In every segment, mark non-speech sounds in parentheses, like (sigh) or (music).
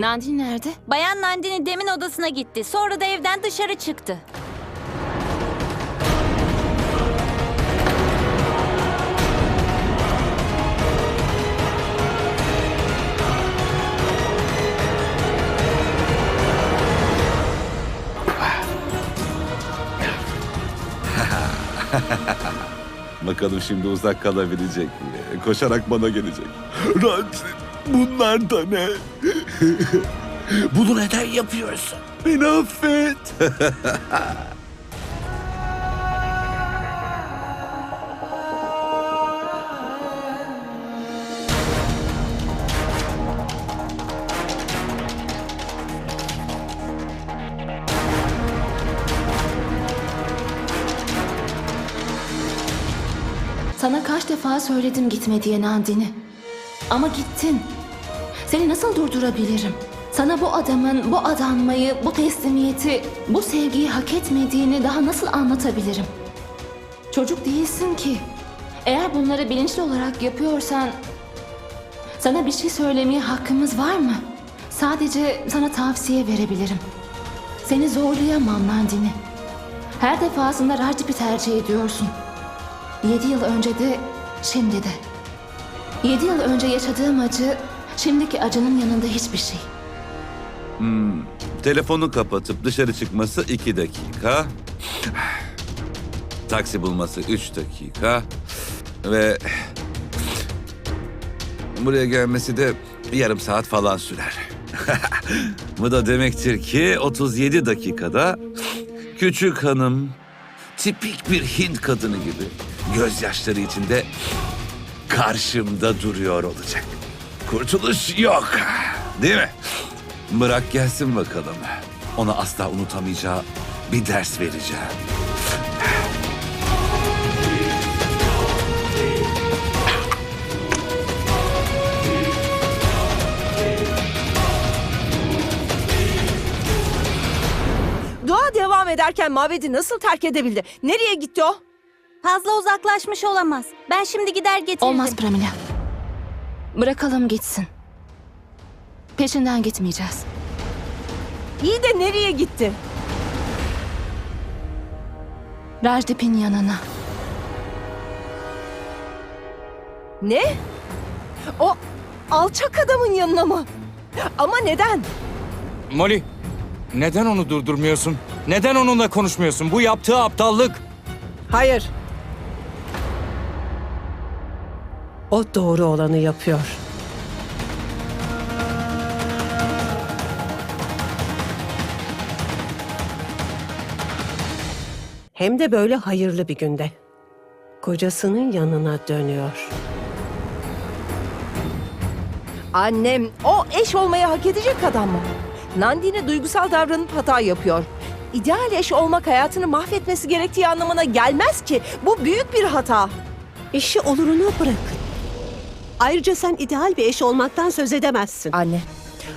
Nandini nerede? Bayan Nandini demin odasına gitti. Sonra da evden dışarı çıktı. (laughs) Bakalım şimdi uzak kalabilecek mi? Koşarak bana gelecek. Rant, bunlar da ne? (laughs) Bunu neden yapıyorsun? Beni affet. Sana kaç defa söyledim gitme diye Nandini. Ama gittin. Seni nasıl durdurabilirim? Sana bu adamın bu adanmayı, bu teslimiyeti, bu sevgiyi hak etmediğini daha nasıl anlatabilirim? Çocuk değilsin ki. Eğer bunları bilinçli olarak yapıyorsan sana bir şey söylemeye hakkımız var mı? Sadece sana tavsiye verebilirim. Seni zorlayamam Nandini. Her defasında Rajip'i tercih ediyorsun. Yedi yıl önce de, şimdi de. Yedi yıl önce yaşadığım acı, şimdiki acının yanında hiçbir şey. Telefonu kapatıp dışarı çıkması iki dakika. Taksi bulması üç dakika. Ve buraya gelmesi de yarım saat falan sürer. (laughs) Bu da demektir ki 37 dakikada küçük hanım tipik bir Hint kadını gibi gözyaşları içinde karşımda duruyor olacak. Kurtuluş yok. Değil mi? Bırak gelsin bakalım. Ona asla unutamayacağı bir ders vereceğim. Dua devam ederken mabedi nasıl terk edebildi? Nereye gitti o? Fazla uzaklaşmış olamaz. Ben şimdi gider getiririm. Olmaz Pramila. Bırakalım gitsin. Peşinden gitmeyeceğiz. İyi de nereye gitti? Rajdip'in yanına. Ne? O alçak adamın yanına mı? Ama neden? Molly, neden onu durdurmuyorsun? Neden onunla konuşmuyorsun? Bu yaptığı aptallık. Hayır. O doğru olanı yapıyor. Hem de böyle hayırlı bir günde. Kocasının yanına dönüyor. Annem o eş olmayı hak edecek adam mı? Nandini duygusal davranıp hata yapıyor. İdeal eş olmak hayatını mahvetmesi gerektiği anlamına gelmez ki. Bu büyük bir hata. İşi oluruna bırakın. Ayrıca sen ideal bir eş olmaktan söz edemezsin. Anne,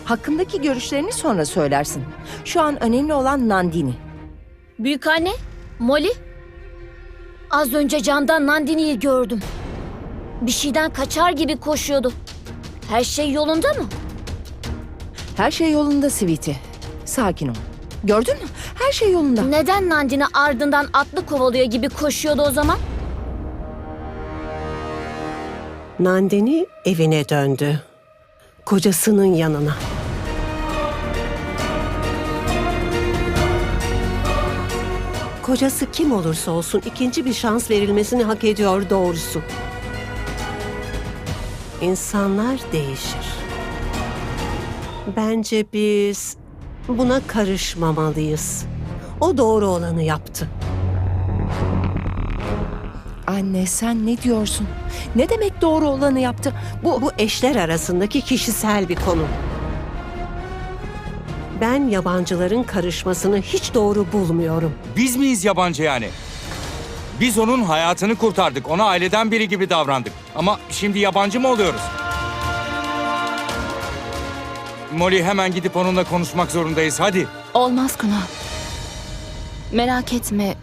hakkımdaki görüşlerini sonra söylersin. Şu an önemli olan Nandini. Büyük anne, Molly. Az önce camdan Nandini'yi gördüm. Bir şeyden kaçar gibi koşuyordu. Her şey yolunda mı? Her şey yolunda Sweetie. Sakin ol. Gördün mü? Her şey yolunda. Neden Nandini ardından atlı kovalıyor gibi koşuyordu o zaman? Nandini evine döndü. Kocasının yanına. Kocası kim olursa olsun ikinci bir şans verilmesini hak ediyor doğrusu. İnsanlar değişir. Bence biz buna karışmamalıyız. O doğru olanı yaptı. Anne sen ne diyorsun? Ne demek doğru olanı yaptı? Bu, Bu eşler arasındaki kişisel bir konu. Ben yabancıların karışmasını hiç doğru bulmuyorum. Biz miyiz yabancı yani? Biz onun hayatını kurtardık. Ona aileden biri gibi davrandık. Ama şimdi yabancı mı oluyoruz? Molly hemen gidip onunla konuşmak zorundayız. Hadi. Olmaz Kunal. Merak etme.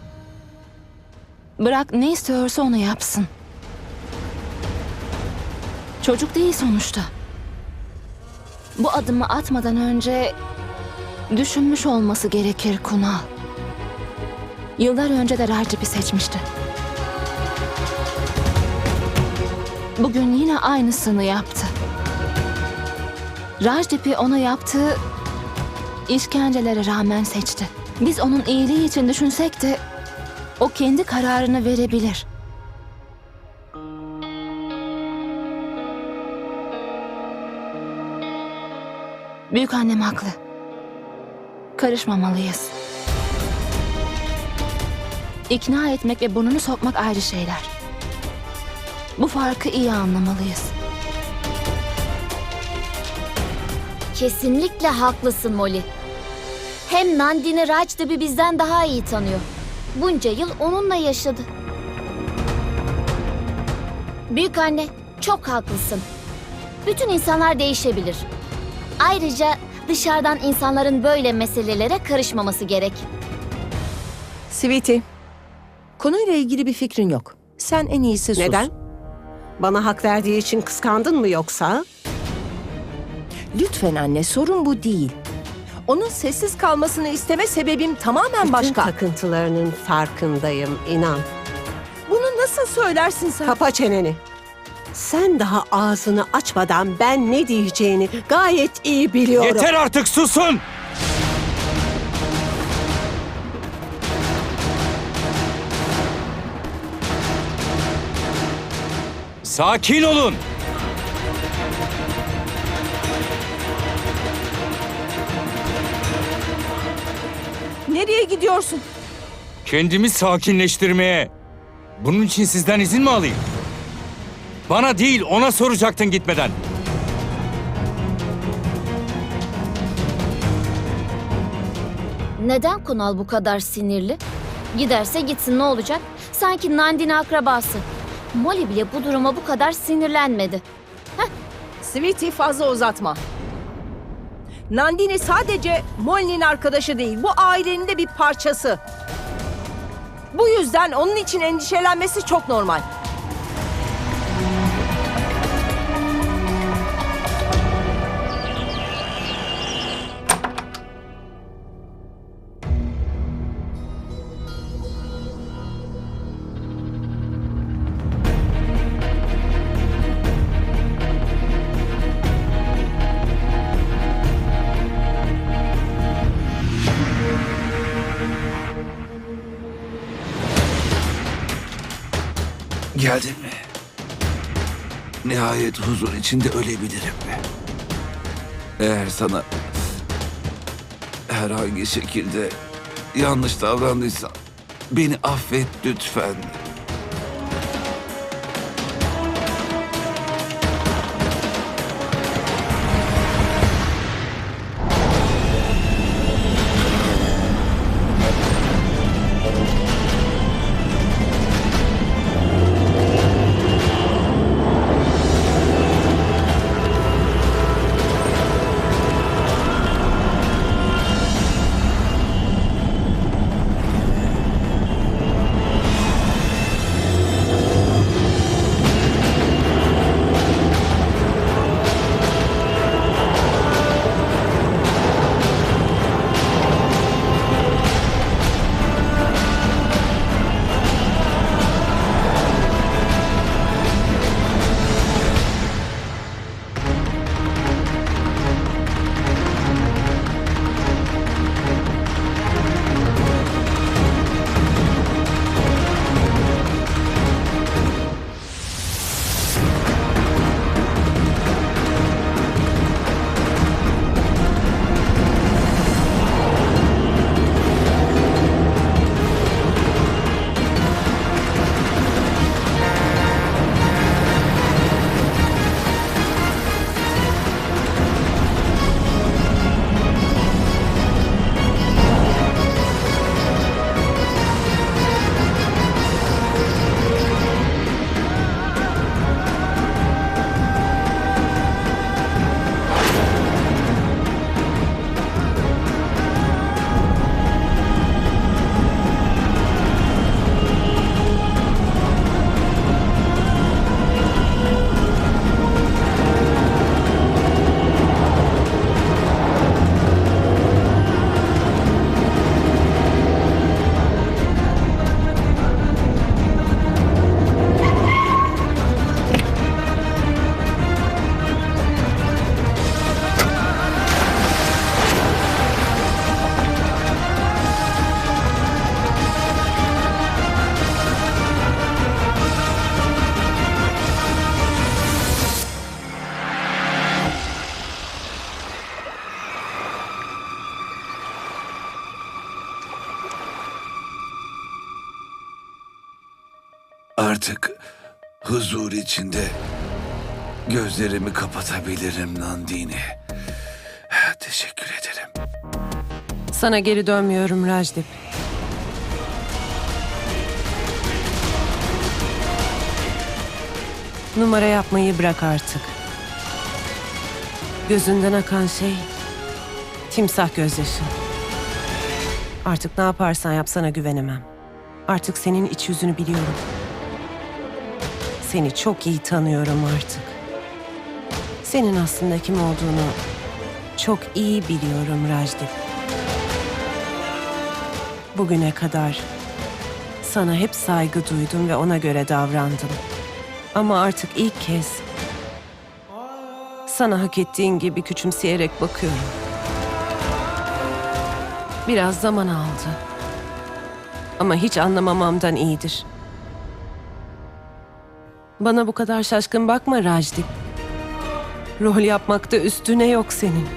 Bırak ne istiyorsa onu yapsın. Çocuk değil sonuçta. bu adımı atmadan önce düşünmüş olması gerekir Kunal. Yıllar önce de Rajip'i seçmişti. Bugün yine aynısını yaptı. Rajdip'i ona yaptığı işkencelere rağmen seçti. Biz onun iyiliği için düşünsek de o kendi kararını verebilir. Büyük annem haklı. Karışmamalıyız. İkna etmek ve burnunu sokmak ayrı şeyler. Bu farkı iyi anlamalıyız. Kesinlikle haklısın Molly. Hem Nandini Rajdip'i bizden daha iyi tanıyor. Bunca yıl onunla yaşadı. Büyük anne, çok haklısın. Bütün insanlar değişebilir. Ayrıca dışarıdan insanların böyle meselelere karışmaması gerek. Sweetie, konuyla ilgili bir fikrin yok. Sen en iyisi sus. Neden? Bana hak verdiği için kıskandın mı yoksa? Lütfen anne, sorun bu değil. Onun sessiz kalmasını isteme sebebim tamamen Bütün başka. takıntılarının farkındayım, inan. Bunu nasıl söylersin sen? Kapa çeneni. Sen daha ağzını açmadan ben ne diyeceğini gayet iyi biliyorum. Yeter artık susun! Sakin olun. Nereye gidiyorsun? Kendimi sakinleştirmeye. Bunun için sizden izin mi alayım? Bana değil ona soracaktın gitmeden. Neden Kunal bu kadar sinirli? Giderse gitsin ne olacak? Sanki Nandini akrabası. Molly bile bu duruma bu kadar sinirlenmedi. Sweetie fazla uzatma. Nandini sadece Molly'nin arkadaşı değil, bu ailenin de bir parçası. Bu yüzden onun için endişelenmesi çok normal. Nihayet huzur içinde ölebilirim. Eğer sana herhangi şekilde yanlış davrandıysam beni affet lütfen. Artık huzur içinde gözlerimi kapatabilirim Nandini. Teşekkür ederim. Sana geri dönmüyorum Rajdip. Numara yapmayı bırak artık. Gözünden akan şey timsah gözyaşı. Artık ne yaparsan yap sana güvenemem. Artık senin iç yüzünü biliyorum. Seni çok iyi tanıyorum artık. Senin aslında kim olduğunu çok iyi biliyorum Rajdip. Bugüne kadar sana hep saygı duydum ve ona göre davrandım. Ama artık ilk kez sana hak ettiğin gibi küçümseyerek bakıyorum. Biraz zaman aldı. Ama hiç anlamamamdan iyidir. Bana bu kadar şaşkın bakma Rajdip. Rol yapmakta üstüne yok senin.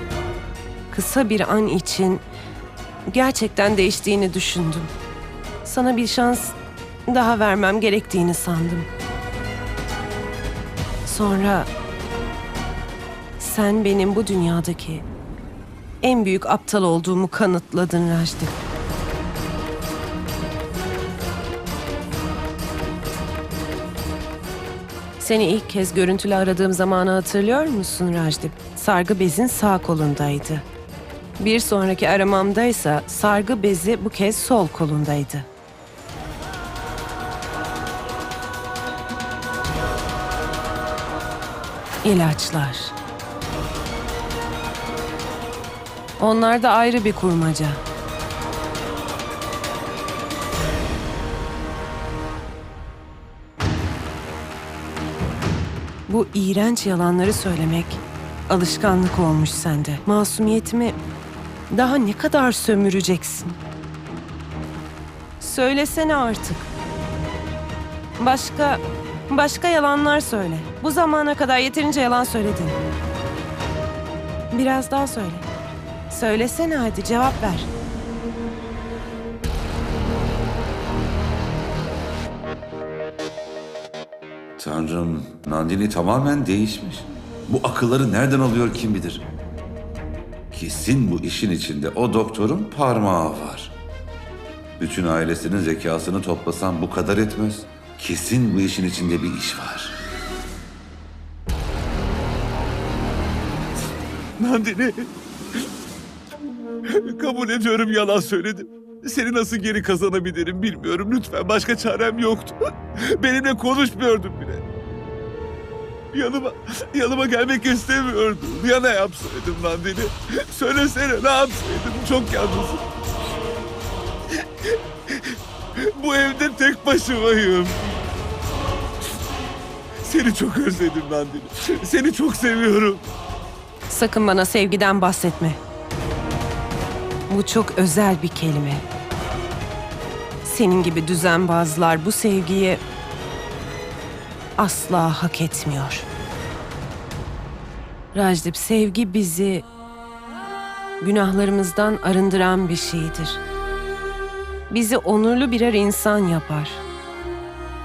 Kısa bir an için gerçekten değiştiğini düşündüm. Sana bir şans daha vermem gerektiğini sandım. Sonra sen benim bu dünyadaki en büyük aptal olduğumu kanıtladın Rajdip. Seni ilk kez görüntülü aradığım zamanı hatırlıyor musun Rajdip? Sargı bezin sağ kolundaydı. Bir sonraki aramamdaysa sargı bezi bu kez sol kolundaydı. İlaçlar. Onlar da ayrı bir kurmaca. Bu iğrenç yalanları söylemek alışkanlık olmuş sende. Masumiyetimi daha ne kadar sömüreceksin? Söylesene artık. Başka başka yalanlar söyle. Bu zamana kadar yeterince yalan söyledin. Biraz daha söyle. Söylesene hadi cevap ver. Tanrım, Nandini tamamen değişmiş. Bu akılları nereden alıyor kim bilir. Kesin bu işin içinde o doktorun parmağı var. Bütün ailesinin zekasını toplasam bu kadar etmez. Kesin bu işin içinde bir iş var. Nandini. Kabul ediyorum yalan söyledim. Seni nasıl geri kazanabilirim bilmiyorum. Lütfen başka çarem yoktu. (laughs) Benimle konuşmuyordun bile. Yanıma, yanıma gelmek istemiyordun. Ya ne yapsaydım Nandini? Söylesene ne yapsaydım? Çok yalnızım. Bu evde tek başımayım. Seni çok özledim Nandini. Seni çok seviyorum. Sakın bana sevgiden bahsetme. Bu çok özel bir kelime. Senin gibi düzenbazlar bu sevgiyi asla hak etmiyor. Rajdip sevgi bizi günahlarımızdan arındıran bir şeydir. Bizi onurlu birer insan yapar.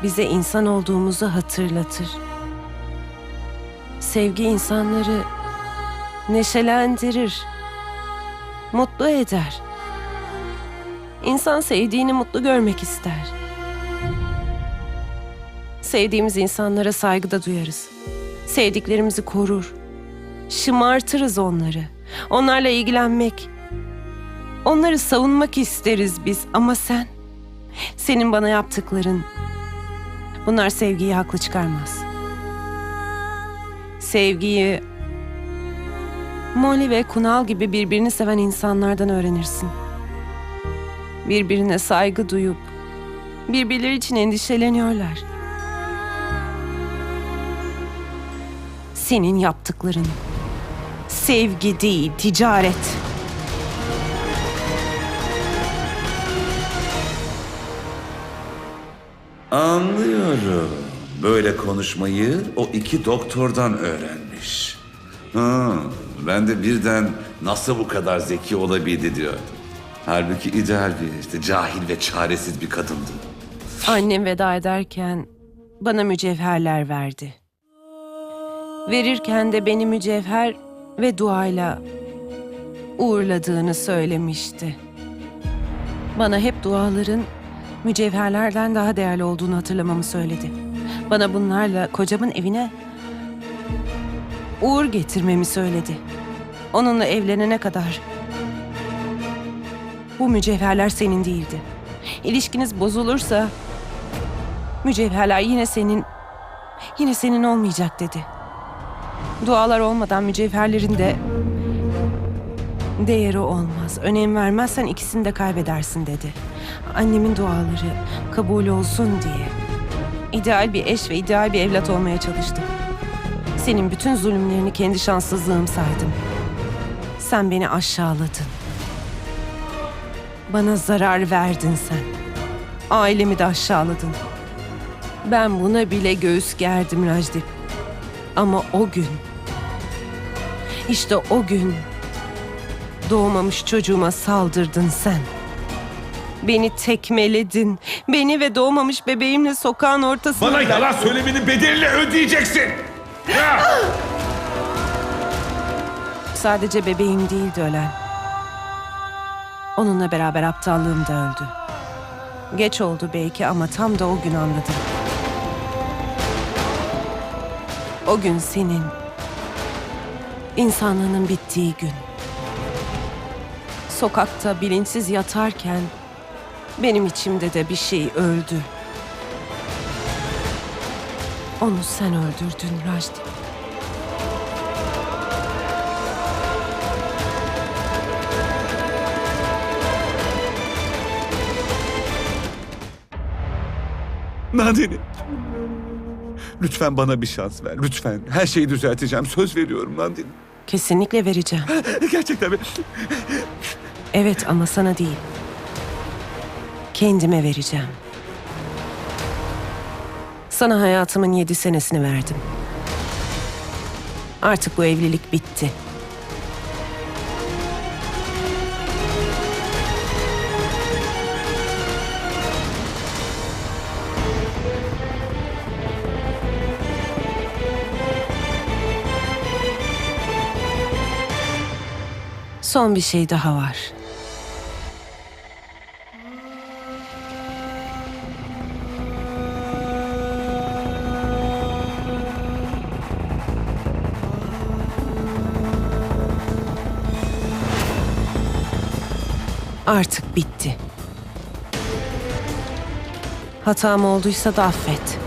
Bize insan olduğumuzu hatırlatır. Sevgi insanları neşelendirir, mutlu eder. İnsan sevdiğini mutlu görmek ister. Sevdiğimiz insanlara saygıda duyarız. Sevdiklerimizi korur. Şımartırız onları. Onlarla ilgilenmek, onları savunmak isteriz biz ama sen, senin bana yaptıkların, bunlar sevgiyi haklı çıkarmaz. Sevgiyi Molly ve Kunal gibi birbirini seven insanlardan öğrenirsin. Birbirine saygı duyup birbirleri için endişeleniyorlar. Senin yaptıkların sevgi değil, ticaret. Anlıyorum. Böyle konuşmayı o iki doktordan öğrenmiş. Ha, ben de birden nasıl bu kadar zeki olabildi diyordum. Halbuki ideal bir, işte cahil ve çaresiz bir kadındı. Annem veda ederken bana mücevherler verdi. Verirken de beni mücevher ve duayla uğurladığını söylemişti. Bana hep duaların mücevherlerden daha değerli olduğunu hatırlamamı söyledi. Bana bunlarla kocamın evine uğur getirmemi söyledi. Onunla evlenene kadar bu mücevherler senin değildi. İlişkiniz bozulursa mücevherler yine senin yine senin olmayacak dedi. Dualar olmadan mücevherlerin de değeri olmaz. Önem vermezsen ikisini de kaybedersin dedi. Annemin duaları kabul olsun diye ideal bir eş ve ideal bir evlat olmaya çalıştım. Senin bütün zulümlerini kendi şanssızlığım saydım. Sen beni aşağıladın. Bana zarar verdin sen. Ailemi de aşağıladın. Ben buna bile göğüs gerdim Rajdip. Ama o gün, işte o gün doğmamış çocuğuma saldırdın sen. Beni tekmeledin. Beni ve doğmamış bebeğimle sokağın ortasına... Bana yalan söylemenin bedelini ödeyeceksin. Sadece bebeğim değildi ölen. Onunla beraber aptallığım da öldü. Geç oldu belki ama tam da o gün anladım. O gün senin insanlığının bittiği gün. Sokakta bilinçsiz yatarken benim içimde de bir şey öldü. Onu sen öldürdün Rajdi. Nadine. Lütfen bana bir şans ver. Lütfen. Her şeyi düzelteceğim. Söz veriyorum Nadine. Kesinlikle vereceğim. Gerçekten mi? Evet ama sana değil. Kendime vereceğim. Sana hayatımın yedi senesini verdim. Artık bu evlilik bitti. Son bir şey daha var. Artık bitti. Hatam olduysa da affet.